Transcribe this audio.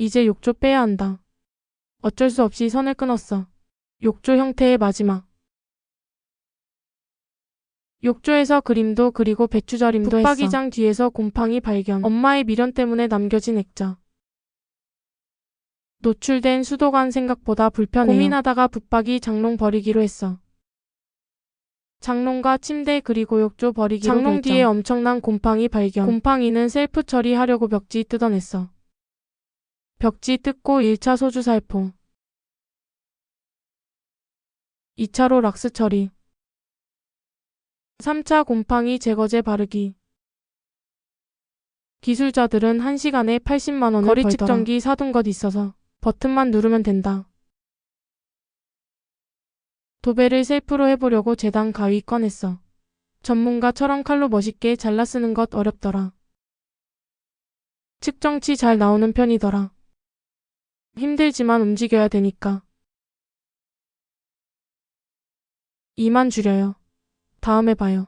이제 욕조 빼야 한다. 어쩔 수 없이 선을 끊었어. 욕조 형태의 마지막. 욕조에서 그림도 그리고 배추절임도 했어. 붙박이장 뒤에서 곰팡이 발견. 엄마의 미련 때문에 남겨진 액자. 노출된 수도관 생각보다 불편해요. 고민하다가 붙박이 장롱 버리기로 했어. 장롱과 침대 그리고 욕조 버리기로 장롱 결정. 뒤에 엄청난 곰팡이 발견. 곰팡이는 셀프 처리하려고 벽지 뜯어냈어. 벽지 뜯고 1차 소주 살포. 2차로 락스 처리. 3차 곰팡이 제거제 바르기. 기술자들은 1시간에 80만 원을 거리 벌더라. 측정기 사둔 것 있어서 버튼만 누르면 된다. 도배를 셀프로 해보려고 재단 가위 꺼냈어. 전문가처럼 칼로 멋있게 잘라 쓰는 것 어렵더라. 측정치 잘 나오는 편이더라. 힘들지만 움직여야 되니까. 이만 줄여요. 다음에 봐요.